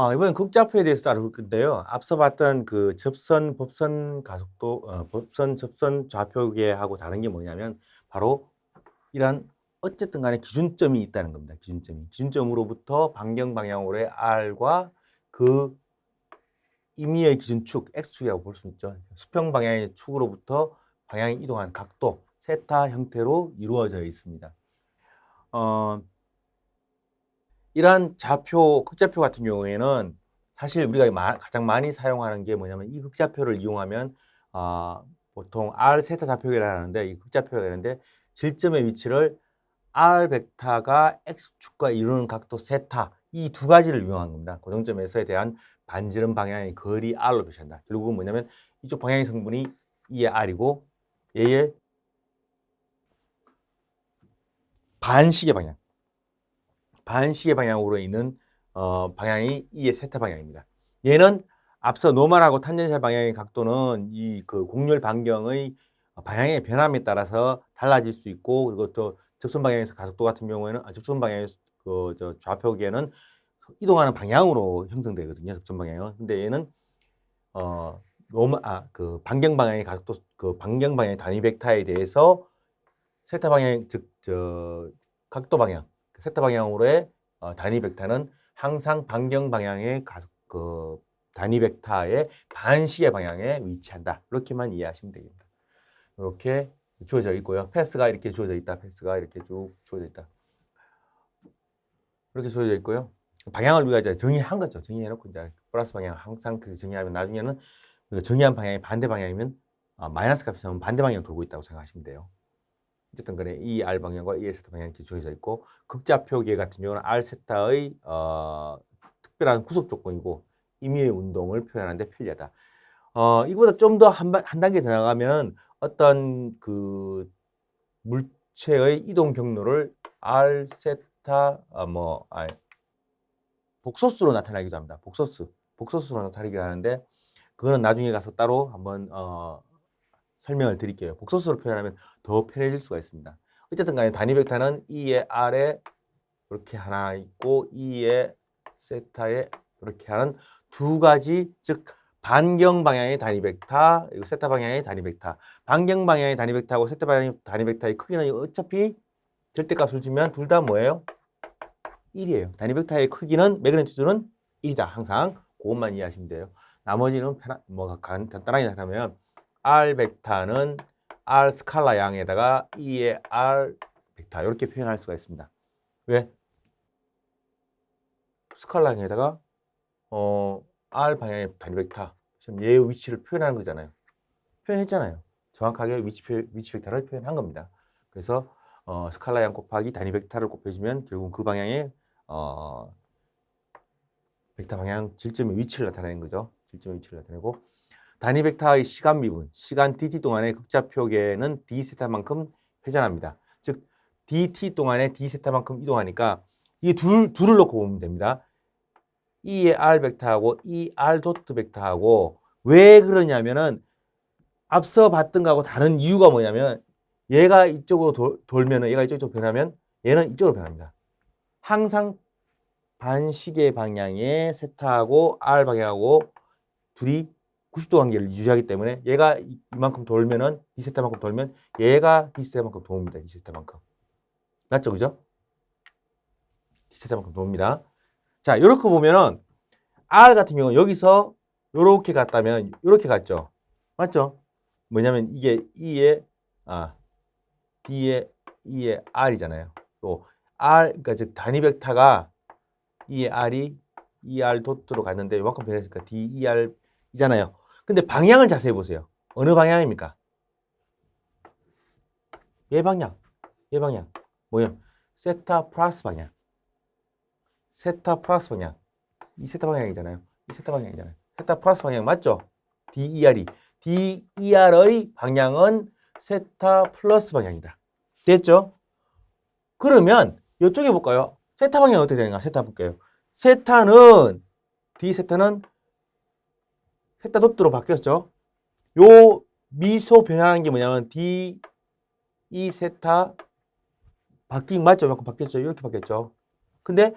어, 이번엔 극좌표에 대해서 다룰 건데요. 앞서 봤던 그 접선, 법선 가속도, 어, 법선, 접선 좌표계하고 다른 게 뭐냐면 바로 이런 어쨌든 간에 기준점이 있다는 겁니다. 기준점이. 기준점으로부터 반경 방향으로의 R과 그 임의의 기준축, X축이라고 볼 수 있죠. 수평 방향의 축으로부터 방향이 이동한 각도, 세타 형태로 이루어져 있습니다. 어, 이러한 좌표, 극좌표 같은 경우에는 사실 우리가 마- 가장 많이 사용하는 게 뭐냐면 이 극좌표를 이용하면 아, 보통 R 세타 좌표계를 하는데 이 극좌표가 되는데 질점의 위치를 R 벡터가 X축과 이루는 각도 세타 이 두 가지를 이용한 겁니다. 고정점에서에 대한 반지름 방향의 거리 R로 표시한다. 결국은 뭐냐면 이쪽 방향의 성분이 이의 R이고 얘의 반시계 방향 반시계 방향으로 있는 어, 방향이 이의 세타 방향입니다. 얘는 앞서 노멀하고 탄젠셜 방향의 각도는 이 그 곡렬 반경의 방향의 변함에 따라서 달라질 수 있고 그리고 또 접선 방향에서 가속도 같은 경우에는 아, 접선 방향의 그저 좌표계는 이동하는 방향으로 형성되거든요. 접선 방향은. 근데 얘는 어 노멀 아그 반경 방향의 가속도 그 반경 방향의 단위 벡터에 대해서 세타 방향 즉 저 각도 방향 세타 방향으로의 어, 단위 벡터는 항상 반경 방향의 가속 그 단위 벡터의 반시계 방향에 위치한다. 이렇게만 이해하시면 되겠습니다. 이렇게 주어져 있고요. 패스가 이렇게 주어져 있다. 패스가 이렇게 쭉 주어져 있다. 이렇게 주어져 있고요. 방향을 우리가 이제 정의한 거죠. 정의해놓고 이제 플러스 방향 항상 그 정의하면 나중에는 정의한 방향이 반대 방향이면 어, 마이너스 값이 나오면 반대 방향으로 돌고 있다고 생각하시면 돼요. 어쨌든 간에 이 R 방향과 이 세타 방향이 주어져 있고 극좌표계 같은 경우는 R 세타의 어, 특별한 구속 조건이고 임의의 운동을 표현하는데 편리하다. 어, 이거보다 좀 더 한 한 단계 더 나가면 어떤 그 물체의 이동 경로를 R 세타 어, 뭐 아, 복소수로 나타나기도 합니다. 복소수, 복소수로 나타나기도 하는데 그거는 나중에 가서 따로 한번 어, 설명을 드릴게요. 복소수로 표현하면 더 편해질 수가 있습니다. 어쨌든 간에 단위 벡터는 2의 R에 이렇게 하나 있고 2의 세타에 이렇게 하는 두 가지 즉 반경 방향의 단위 벡터 그리고 세타 방향의 단위 벡터 반경 방향의 단위 벡터하고 세타 방향의 단위 벡터의 크기는 어차피 절대값을 주면 둘 다 뭐예요? 1이에요. 단위 벡터의 크기는 매그니튜드는 1이다. 항상 그것만 이해하시면 돼요. 나머지는 편하, 뭐 간, 간단하게 나타나면 R 벡터는 R 스칼라 양에다가 2의 R 벡터 이렇게 표현할 수가 있습니다. 왜? 스칼라 양에다가 어, R 방향의 단위 벡터 지금 얘의 위치를 표현하는 거잖아요. 표현했잖아요. 정확하게 위치, 표, 위치 벡터를 표현한 겁니다. 그래서 어, 스칼라 양 곱하기 단위 벡터를 곱해주면 결국 그 방향의 어, 벡터 방향 질점의 위치를 나타내는 거죠. 질점의 위치를 나타내고 단위 벡터의 시간 미분, 시간 dt 동안의 극좌표계는 d 세타만큼 회전합니다. 즉 dt 동안에 d 세타만큼 이동하니까 이 둘 둘을 놓고 보면 됩니다. 이의 r 벡터하고 이 r 도트 벡터하고 왜 그러냐면은 앞서 봤던 거하고 다른 이유가 뭐냐면 얘가 이쪽으로 돌, 돌면은 얘가 이쪽으로 변하면 얘는 이쪽으로 변합니다. 항상 반시계 방향의 세타하고 r 방향하고 둘이 90도 관계를 유지하기 때문에 얘가 이- 이만큼 돌면은 d 세타만큼 돌면 얘가 d 세타만큼 돕니다. d 세타만큼. 맞죠? 그죠? d 세타만큼 돕니다. 자, 이렇게 보면은 R 같은 경우는 여기서 요렇게 갔다면 요렇게 갔죠. 맞죠? 뭐냐면 이게 2의 아 D의 2의 R이잖아요. 또 R 그러니까 즉 단위 벡터가 2의 R이 2R 도트로 갔는데 요만큼 변했으니까 D2R 이잖아요. 근데 방향을 자세히 보세요. 어느 방향입니까? 얘 방향. 얘 방향. 뭐요? 세타 플러스 방향. 세타 플러스 방향. 이 세타 방향이잖아요. 이 세타 방향이잖아요. 세타 플러스 방향 맞죠? DER이. DER의 방향은 세타 플러스 방향이다. 됐죠? 그러면 이쪽에 볼까요? 세타 방향이 어떻게 되는가? 세타 볼게요. 세타는 D 세타는 세타 도트로 바뀌었죠? 요 미소 변화하는 게 뭐냐면 D E 세타 바뀐 맞죠? 바뀌었죠? 이렇게 바뀌었죠? 근데